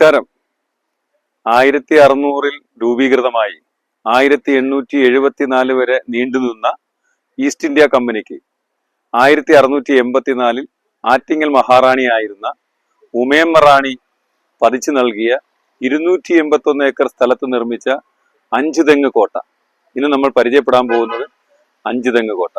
നമസ്കാരം. ആയിരത്തി അറുന്നൂറിൽ രൂപീകൃതമായി ആയിരത്തി എണ്ണൂറ്റി എഴുപത്തിനാല് വരെ നീണ്ടുനിന്ന ഈസ്റ്റ് ഇന്ത്യ കമ്പനിക്ക് ആയിരത്തി അറുന്നൂറ്റി എൺപത്തിനാലിൽ ആറ്റിങ്ങൽ മഹാറാണിയായിരുന്ന ഉമേമ്മ റാണി പതിച്ചു നൽകിയ ഇരുന്നൂറ്റി എൺപത്തൊന്ന് ഏക്കർ സ്ഥലത്ത് നിർമ്മിച്ച അഞ്ച് തെങ്ങ് കോട്ട. ഇന്ന് നമ്മൾ പരിചയപ്പെടാൻ പോകുന്നത് അഞ്ച് തെങ്ങ് കോട്ട.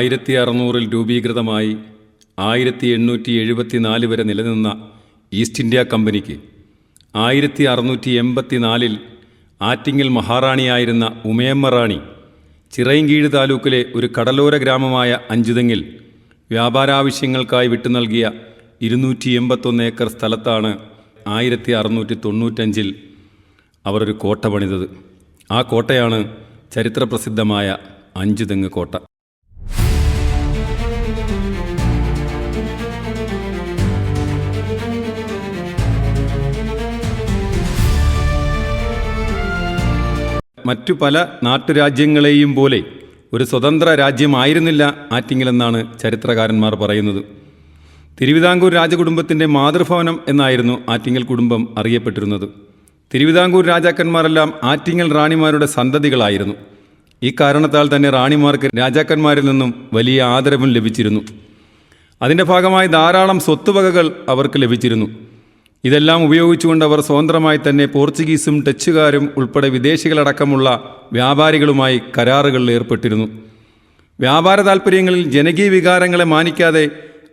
ആയിരത്തി അറുന്നൂറിൽ രൂപീകൃതമായി ആയിരത്തി എണ്ണൂറ്റി എഴുപത്തിനാല് വരെ നിലനിന്ന ഈസ്റ്റ് ഇന്ത്യ കമ്പനിക്ക് ആയിരത്തി അറുന്നൂറ്റി എൺപത്തിനാലിൽ ആറ്റിങ്ങിൽ മഹാറാണിയായിരുന്ന ഉമയമ്മ റാണി ചിറയൻകീഴ് താലൂക്കിലെ ഒരു കടലോര ഗ്രാമമായ അഞ്ചുതെങ്ങിൽ വ്യാപാരാവശ്യങ്ങൾക്കായി വിട്ടു നൽകിയ ഇരുന്നൂറ്റി എൺപത്തൊന്ന് ഏക്കർ സ്ഥലത്താണ് ആയിരത്തി അറുന്നൂറ്റി തൊണ്ണൂറ്റഞ്ചിൽ അവർ ഒരു കോട്ട പണിതത്. ആ കോട്ടയാണ് ചരിത്രപ്രസിദ്ധമായ അഞ്ചുതെങ്ങ് കോട്ട. മറ്റു പല നാട്ടുരാജ്യങ്ങളെയും പോലെ ഒരു സ്വതന്ത്ര രാജ്യമായിരുന്നില്ല ആറ്റിങ്ങലെന്നാണ് ചരിത്രകാരന്മാർ പറയുന്നത്. തിരുവിതാംകൂർ രാജകുടുംബത്തിന്റെ മാതൃഭവനം എന്നായിരുന്നു ആറ്റിങ്ങൽ കുടുംബം അറിയപ്പെട്ടിരുന്നത്. തിരുവിതാംകൂർ രാജാക്കന്മാരെല്ലാം ആറ്റിങ്ങൽ റാണിമാരുടെ സന്തതികളായിരുന്നു. ഈ കാരണത്താൽ തന്നെ റാണിമാർക്ക് രാജാക്കന്മാരിൽ നിന്നും വലിയ ആദരവും ലഭിച്ചിരുന്നു. അതിന്റെ ഭാഗമായി ധാരാളം സ്വത്തുവകകൾ അവർക്ക് ലഭിച്ചിരുന്നു. ഇതെല്ലാം ഉപയോഗിച്ചുകൊണ്ട് അവർ സ്വതന്ത്രമായി തന്നെ പോർച്ചുഗീസും ടച്ചുകാരും ഉൾപ്പെടെ വിദേശികളടക്കമുള്ള വ്യാപാരികളുമായി കരാറുകളിൽ ഏർപ്പെട്ടിരുന്നു. വ്യാപാര താൽപ്പര്യങ്ങളിൽ ജനകീയ വികാരങ്ങളെ മാനിക്കാതെ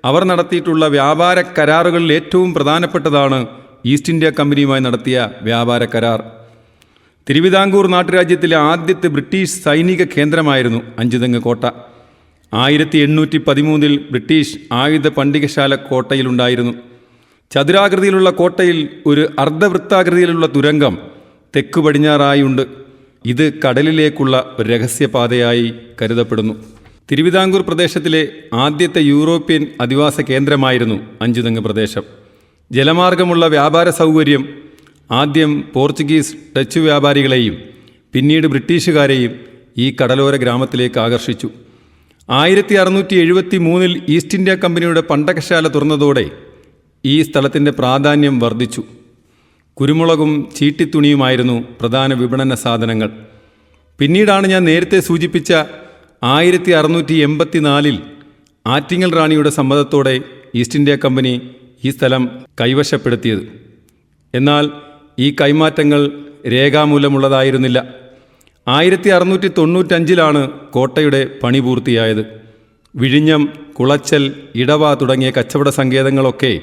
അവർ നടത്തിയിട്ടുള്ള വ്യാപാര കരാറുകളിൽ ഏറ്റവും പ്രധാനപ്പെട്ടതാണ് ഈസ്റ്റ് ഇന്ത്യ കമ്പനിയുമായി നടത്തിയ വ്യാപാര കരാർ. തിരുവിതാംകൂർ നാട്ടുരാജ്യത്തിലെ ആദ്യത്തെ ബ്രിട്ടീഷ് സൈനിക കേന്ദ്രമായിരുന്നു അഞ്ചുതെങ്ങ് കോട്ട. ആയിരത്തി എണ്ണൂറ്റി പതിമൂന്നിൽ ബ്രിട്ടീഷ് ആയുധ പണ്ടികശാല കോട്ടയിലുണ്ടായിരുന്നു. ചതുരാകൃതിയിലുള്ള കോട്ടയിൽ ഒരു അർദ്ധവൃത്താകൃതിയിലുള്ള തുരങ്കം തെക്ക് പടിഞ്ഞാറായുണ്ട്. ഇത് കടലിലേക്കുള്ള ഒരു രഹസ്യപാതയായി കരുതപ്പെടുന്നു. തിരുവിതാംകൂർ പ്രദേശത്തിലെ ആദ്യത്തെ യൂറോപ്യൻ അധിവാസ കേന്ദ്രമായിരുന്നു അഞ്ചുതെങ്ങ് പ്രദേശം. ജലമാർഗമുള്ള വ്യാപാര സൗകര്യം ആദ്യം പോർച്ചുഗീസ് ഡച്ച് വ്യാപാരികളെയും പിന്നീട് ബ്രിട്ടീഷുകാരെയും ഈ കടലോര ഗ്രാമത്തിലേക്ക് ആകർഷിച്ചു. ആയിരത്തി അറുന്നൂറ്റി എഴുപത്തി മൂന്നിൽ ഈസ്റ്റ് ഇന്ത്യ കമ്പനിയുടെ പണ്ടകശാല തുറന്നതോടെ ഈ സ്ഥലത്തിന്റെ പ്രാധാന്യം വർദ്ധിച്ചു. കുരുമുളകും ചീട്ടിത്തുണിയുമായിരുന്നു പ്രധാന വിപണന സാധനങ്ങൾ. പിന്നീടാണ് ഞാൻ നേരത്തെ സൂചിപ്പിച്ച ആയിരത്തി അറുന്നൂറ്റി എൺപത്തിനാലിൽ ആറ്റിങ്ങൽ റാണിയുടെ സമ്മതത്തോടെ ഈസ്റ്റ് ഇന്ത്യ കമ്പനി ഈ സ്ഥലം കൈവശപ്പെടുത്തിയത്. എന്നാൽ ഈ കൈമാറ്റങ്ങൾ രേഖാമൂലമുള്ളതായിരുന്നില്ല. ആയിരത്തി അറുന്നൂറ്റി തൊണ്ണൂറ്റഞ്ചിലാണ് കോട്ടയുടെ പണി പൂർത്തിയായത്. വിഴിഞ്ഞം കുളച്ചൽ ഇടവ തുടങ്ങിയ കച്ചവട സങ്കേതങ്ങളൊക്കെ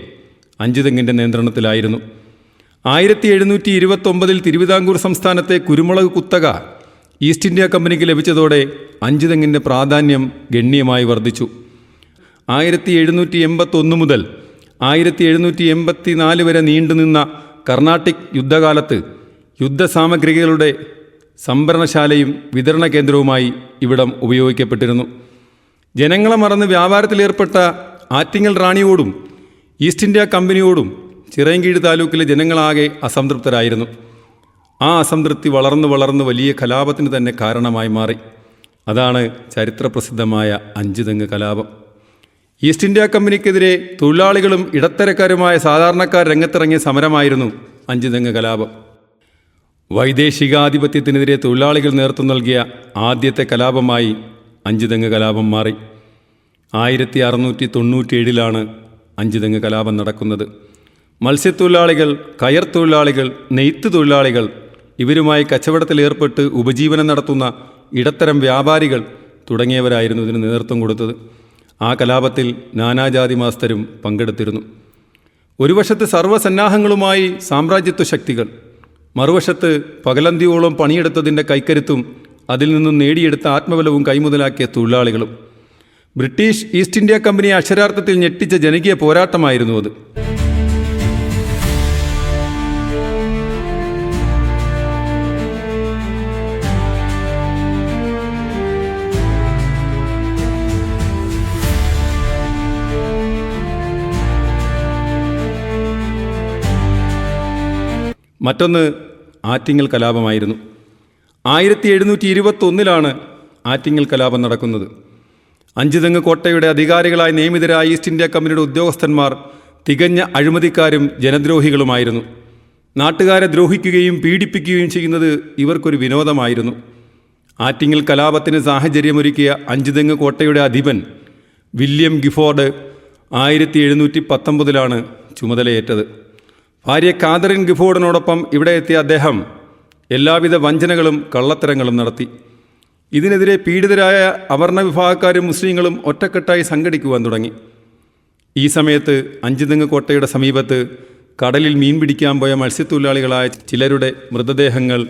അഞ്ചുതെങ്ങിന്റെ നിയന്ത്രണത്തിലായിരുന്നു. ആയിരത്തി എഴുന്നൂറ്റി ഇരുപത്തൊമ്പതിൽ തിരുവിതാംകൂർ സംസ്ഥാനത്തെ കുരുമുളക് കുത്തക ഈസ്റ്റ് ഇന്ത്യ കമ്പനിക്ക് ലഭിച്ചതോടെ അഞ്ചുതെങ്ങിന്റെ പ്രാധാന്യം ഗണ്യമായി വർദ്ധിച്ചു. ആയിരത്തി എഴുന്നൂറ്റി എൺപത്തൊന്ന് മുതൽ ആയിരത്തി എഴുന്നൂറ്റി എൺപത്തി നാല് വരെ നീണ്ടുനിന്ന കർണാട്ടിക് യുദ്ധകാലത്ത് യുദ്ധസാമഗ്രികളുടെ സംഭരണശാലയും വിതരണ കേന്ദ്രവുമായി ഇവിടം ഉപയോഗിക്കപ്പെട്ടിരുന്നു. ജനങ്ങളെ മറന്ന് വ്യാപാരത്തിലേർപ്പെട്ട ആറ്റിങ്ങൽ റാണിയോടും ഈസ്റ്റ് ഇന്ത്യ കമ്പനിയോടും ചിറയൻകീഴ് താലൂക്കിലെ ജനങ്ങളാകെ അസംതൃപ്തരായിരുന്നു. ആ അസംതൃപ്തി വളർന്നു വളർന്ന് വലിയ കലാപത്തിന് തന്നെ കാരണമായി മാറി. അതാണ് ചരിത്രപ്രസിദ്ധമായ അഞ്ചുതെങ്ങ് കലാപം. ഈസ്റ്റ് ഇന്ത്യ കമ്പനിക്കെതിരെ തൊഴിലാളികളും ഇടത്തരക്കാരുമായ സാധാരണക്കാർ രംഗത്തിറങ്ങിയ സമരമായിരുന്നു അഞ്ചുതെങ്ങ് കലാപം. വൈദേശികാധിപത്യത്തിനെതിരെ തൊഴിലാളികൾ നേതൃത്വം നൽകിയ ആദ്യത്തെ കലാപമായി അഞ്ചുതെങ്ങ് കലാപം മാറി. ആയിരത്തി അറുന്നൂറ്റി തൊണ്ണൂറ്റിയേഴിലാണ് അഞ്ചുതെങ്ങ് കലാപം നടക്കുന്നത്. മത്സ്യത്തൊഴിലാളികൾ കയർ തൊഴിലാളികൾ നെയ്ത്ത് തൊഴിലാളികൾ ഇവരുമായി കച്ചവടത്തിലേർപ്പെട്ട് ഉപജീവനം നടത്തുന്ന ഇടത്തരം വ്യാപാരികൾ തുടങ്ങിയവരായിരുന്നു ഇതിന് നേതൃത്വം കൊടുത്തത്. ആ കലാപത്തിൽ നാനാജാതി മാസ്തരും പങ്കെടുത്തിരുന്നു. ഒരു വശത്ത് സർവസന്നാഹങ്ങളുമായി സാമ്രാജ്യത്വ ശക്തികൾ മറുവശത്ത് പകലന്തിയോളം പണിയെടുത്തതിന്റെ കൈക്കരുത്തും അതിൽ നിന്നും നേടിയെടുത്ത ആത്മബലവും കൈമുതലാക്കിയ തൊഴിലാളികളും. ബ്രിട്ടീഷ് ഈസ്റ്റ് ഇന്ത്യ കമ്പനി അക്ഷരാർത്ഥത്തിൽ ഞെട്ടിച്ച ജനകീയ പോരാട്ടമായിരുന്നു അത്. മറ്റൊന്ന് ആറ്റിങ്ങൽ കലാപമായിരുന്നു. ആയിരത്തി എഴുന്നൂറ്റി ഇരുപത്തൊന്നിലാണ് ആറ്റിങ്ങൽ കലാപം നടക്കുന്നത്. അഞ്ചുതെങ്ങ് കോട്ടയുടെ അധികാരികളായി നിയമിതരായ ഈസ്റ്റ് ഇന്ത്യ കമ്പനിയുടെ ഉദ്യോഗസ്ഥന്മാർ തികഞ്ഞ അഴിമതിക്കാരും ജനദ്രോഹികളുമായിരുന്നു. നാട്ടുകാരെ ദ്രോഹിക്കുകയും പീഡിപ്പിക്കുകയും ചെയ്യുന്നത് ഇവർക്കൊരു വിനോദമായിരുന്നു. ആറ്റിങ്ങൽ കലാപത്തിന് സാഹചര്യമൊരുക്കിയ അഞ്ചുതെങ്ങ് കോട്ടയുടെ അധിപൻ വില്യം ഗിഫോർഡ് ആയിരത്തി എഴുന്നൂറ്റി പത്തൊമ്പതിലാണ് ചുമതലയേറ്റത്. ഭാര്യ കാതറിൻ ഗിഫോർഡിനോടൊപ്പം ഇവിടെ എത്തിയ അദ്ദേഹം എല്ലാവിധ വഞ്ചനകളും കള്ളത്തരങ്ങളും നടത്തി. ഇതിനെതിരെ പീഡിതരായ അവർണ വിഭാഗക്കാരും മുസ്ലിങ്ങളും ഒറ്റക്കെട്ടായി സംഘടിക്കുവാൻ തുടങ്ങി. ഈ സമയത്ത് അഞ്ചുതെങ്ങ് കോട്ടയുടെ സമീപത്ത് കടലിൽ മീൻ പിടിക്കാൻ പോയ മത്സ്യത്തൊഴിലാളികളായ ചിലരുടെ മൃതദേഹങ്ങൾ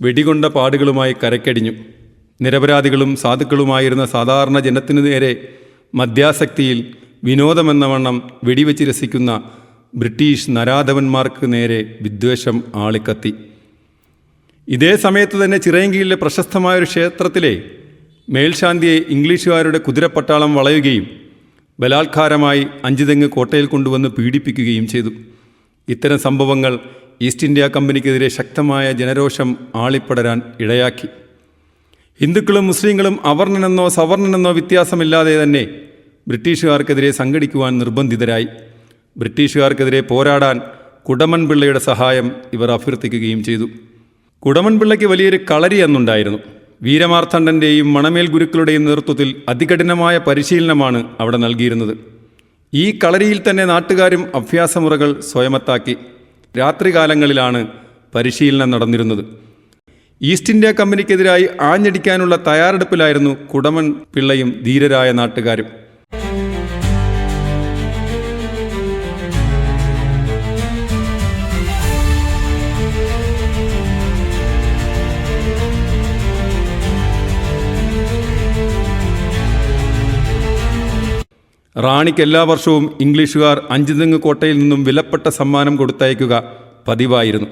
വെടികൊണ്ട പാടുകളുമായി കരക്കടിഞ്ഞു. നിരപരാധികളും സാധുക്കളുമായിരുന്ന സാധാരണ ജനത്തിനു നേരെ മദ്യാസക്തിയിൽ വിനോദമെന്ന വണ്ണം വെടിവെച്ച് രസിക്കുന്ന ബ്രിട്ടീഷ് നരാധവന്മാർക്ക് നേരെ വിദ്വേഷം ആളിക്കത്തി. ഇതേ സമയത്ത് തന്നെ ചിറയൻകീഴിലെ പ്രശസ്തമായൊരു ക്ഷേത്രത്തിലെ മേൽശാന്തിയെ ഇംഗ്ലീഷുകാരുടെ കുതിരപ്പട്ടാളം വളയുകയും ബലാത്കാരമായി അഞ്ചുതെങ്ങ് കോട്ടയിൽ കൊണ്ടുവന്ന് പീഡിപ്പിക്കുകയും ചെയ്തു. ഇത്തരം സംഭവങ്ങൾ ഈസ്റ്റ് ഇന്ത്യ കമ്പനിക്കെതിരെ ശക്തമായ ജനരോഷം ആളിപ്പടരാൻ ഇടയാക്കി. ഹിന്ദുക്കളും മുസ്ലിങ്ങളും അവർണനെന്നോ സവർണനെന്നോ വ്യത്യാസമില്ലാതെ തന്നെ ബ്രിട്ടീഷുകാർക്കെതിരെ സംഘടിക്കുവാൻ നിർബന്ധിതരായി. ബ്രിട്ടീഷുകാർക്കെതിരെ പോരാടാൻ കുടമൻപിള്ളയുടെ സഹായം ഇവർ അഭ്യർത്ഥിക്കുകയും ചെയ്തു. കുടമൻ പിള്ളയ്ക്ക് വലിയൊരു കളരി അന്നുണ്ടായിരുന്നു. വീരമാർത്തണ്ഡന്റെയും മണമേൽ ഗുരുക്കളുടെയും നേതൃത്വത്തിൽ അതികഠിനമായ പരിശീലനമാണ് അവിടെ നൽകിയിരുന്നത്. ഈ കളരിയിൽ തന്നെ നാട്ടുകാരും അഭ്യാസമുറകൾ സ്വയമത്താക്കി രാത്രികാലങ്ങളിലാണ് പരിശീലനം നടന്നിരുന്നത്. ഈസ്റ്റ് ഇന്ത്യ കമ്പനിക്കെതിരായി ആഞ്ഞടിക്കാനുള്ള തയ്യാറെടുപ്പിലായിരുന്നു കുടമൺ പിള്ളയും ധീരരായ നാട്ടുകാരും. റാണിക്ക് എല്ലാ വർഷവും ഇംഗ്ലീഷുകാർ അഞ്ചുതെങ്ങ് കോട്ടയിൽ നിന്നും വിലപ്പെട്ട സമ്മാനം കൊടുത്തയക്കുക പതിവായിരുന്നു.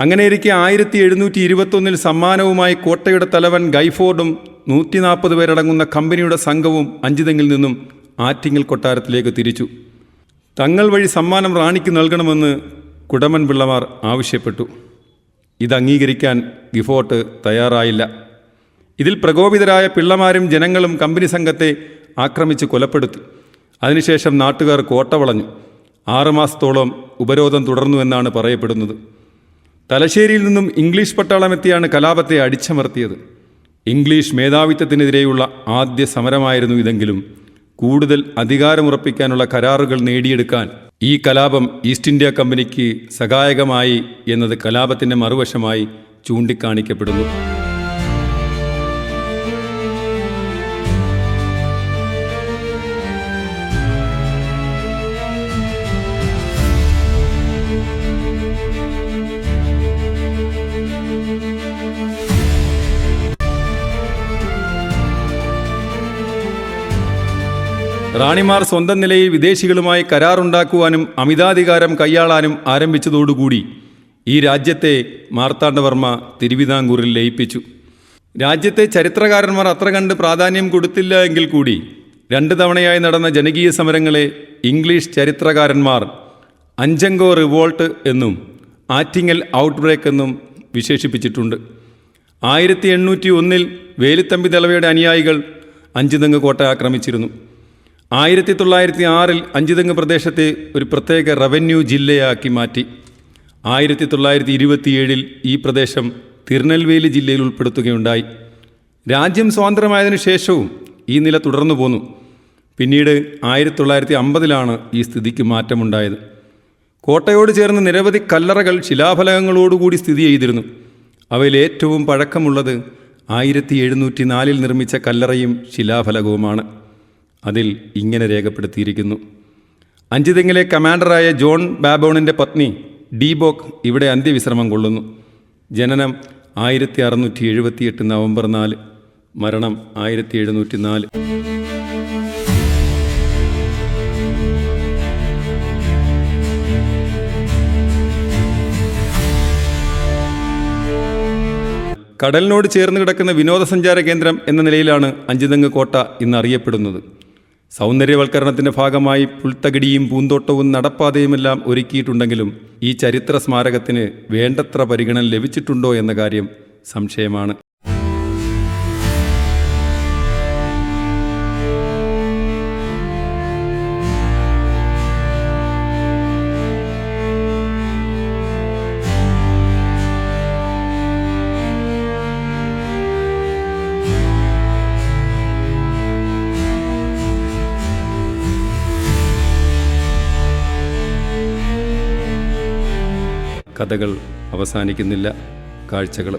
അങ്ങനെയിരിക്കെ ആയിരത്തി എഴുന്നൂറ്റി ഇരുപത്തൊന്നിൽ സമ്മാനവുമായി കോട്ടയുടെ തലവൻ ഗൈഫോർഡും നൂറ്റി നാൽപ്പത് പേരടങ്ങുന്ന കമ്പനിയുടെ സംഘവും അഞ്ചുതെങ്ങിൽ നിന്നും ആറ്റിങ്ങൽ കൊട്ടാരത്തിലേക്ക് തിരിച്ചു. തങ്ങൾ വഴി സമ്മാനം റാണിക്ക് നൽകണമെന്ന് കുടമൻ പിള്ളമാർ ആവശ്യപ്പെട്ടു. ഇത് അംഗീകരിക്കാൻ ഗിഫോർട്ട് തയ്യാറായില്ല. ഇതിൽ പ്രകോപിതരായ പിള്ളമാരും ജനങ്ങളും കമ്പനി സംഘത്തെ ആക്രമിച്ച് കൊലപ്പെടുത്തി. അതിനുശേഷം നാട്ടുകാർ കോട്ട വളഞ്ഞു. ആറുമാസത്തോളം ഉപരോധം തുടർന്നു എന്നാണ് പറയപ്പെടുന്നത്. തലശ്ശേരിയിൽ നിന്നും ഇംഗ്ലീഷ് പട്ടാളമെത്തിയാണ് കലാപത്തെ അടിച്ചമർത്തിയത്. ഇംഗ്ലീഷ് മേധാവിത്വത്തിനെതിരെയുള്ള ആദ്യ സമരമായിരുന്നു ഇതെങ്കിലും. കൂടുതൽ അധികാരമുറപ്പിക്കാനുള്ള കരാറുകൾ നേടിയെടുക്കാൻ ഈ കലാപം ഈസ്റ്റ് ഇന്ത്യ കമ്പനിക്ക് സഹായകമായി എന്നത് കലാപത്തിന്റെ മറുവശമായി ചൂണ്ടിക്കാണിക്കപ്പെടുന്നു. റാണിമാർ സ്വന്തം നിലയിൽ വിദേശികളുമായി കരാറുണ്ടാക്കുവാനും അമിതാധികാരം കൈയാളാനും ആരംഭിച്ചതോടുകൂടി ഈ രാജ്യത്തെ മാർത്താണ്ഡവർമ്മ തിരുവിതാംകൂറിൽ ലയിപ്പിച്ചു. രാജ്യത്തെ ചരിത്രകാരന്മാർ അത്ര കണ്ട് പ്രാധാന്യം കൊടുത്തില്ല എങ്കിൽ കൂടി രണ്ട് തവണയായി നടന്ന ജനകീയ സമരങ്ങളെ ഇംഗ്ലീഷ് ചരിത്രകാരന്മാർ അഞ്ചംഗോ റിവോൾട്ട് എന്നും ആറ്റിങ്ങൽ ഔട്ട്ബ്രേക്ക് എന്നും വിശേഷിപ്പിച്ചിട്ടുണ്ട്. ആയിരത്തി എണ്ണൂറ്റി ഒന്നിൽ വേലുത്തമ്പി ദളവയുടെ അനുയായികൾ അഞ്ചുതെങ്ങ് കോട്ട ആക്രമിച്ചിരുന്നു. ആയിരത്തി തൊള്ളായിരത്തി ആറിൽ അഞ്ചുതെങ്ങ് പ്രദേശത്തെ ഒരു പ്രത്യേക റവന്യൂ ജില്ലയാക്കി മാറ്റി. ആയിരത്തി തൊള്ളായിരത്തി ഇരുപത്തിയേഴിൽ ഈ പ്രദേശം തിരുനെൽവേലി ജില്ലയിൽ ഉൾപ്പെടുത്തുകയുണ്ടായി. രാജ്യം സ്വാതന്ത്ര്യമായതിനു ശേഷവും ഈ നില തുടർന്നു പോന്നു. പിന്നീട് ആയിരത്തി തൊള്ളായിരത്തി അമ്പതിലാണ് ഈ സ്ഥിതിക്ക് മാറ്റമുണ്ടായത്. കോട്ടയോട് ചേർന്ന് നിരവധി കല്ലറകൾ ശിലാഫലകങ്ങളോടുകൂടി സ്ഥിതി ചെയ്തിരുന്നു. അവയിൽ ഏറ്റവും പഴക്കമുള്ളത് ആയിരത്തി എഴുന്നൂറ്റി നാലിൽ നിർമ്മിച്ച കല്ലറയും ശിലാഫലകവുമാണ്. അതിൽ ഇങ്ങനെ രേഖപ്പെടുത്തിയിരിക്കുന്നു. അഞ്ചുതെങ്ങിലെ കമാൻഡറായ ജോൺ ബാബോണിന്റെ പത്നി ഡീബോക്ക് ഇവിടെ അന്ത്യവിശ്രമം കൊള്ളുന്നു. ജനനം ആയിരത്തി അറുന്നൂറ്റി എഴുപത്തിയെട്ട് നവംബർ നാല് മരണം ആയിരത്തി എഴുന്നൂറ്റി നാല് കടലിനോട് ചേർന്ന് കിടക്കുന്ന വിനോദസഞ്ചാര കേന്ദ്രം എന്ന നിലയിലാണ് അഞ്ചുതെങ്ങ് കോട്ട ഇന്ന് അറിയപ്പെടുന്നത്. സൗന്ദര്യവൽക്കരണത്തിന്റെ ഭാഗമായി പുൽത്തകിടിയും പൂന്തോട്ടവും നടപ്പാതയുമെല്ലാം ഒരുക്കിയിട്ടുണ്ടെങ്കിലും ഈ ചരിത്ര സ്മാരകത്തിന് വേണ്ടത്ര പരിഗണന ലഭിച്ചിട്ടുണ്ടോ എന്ന കാര്യം സംശയമാണ്. കഥകൾ അവസാനിക്കുന്നില്ല. കാഴ്ചകൾ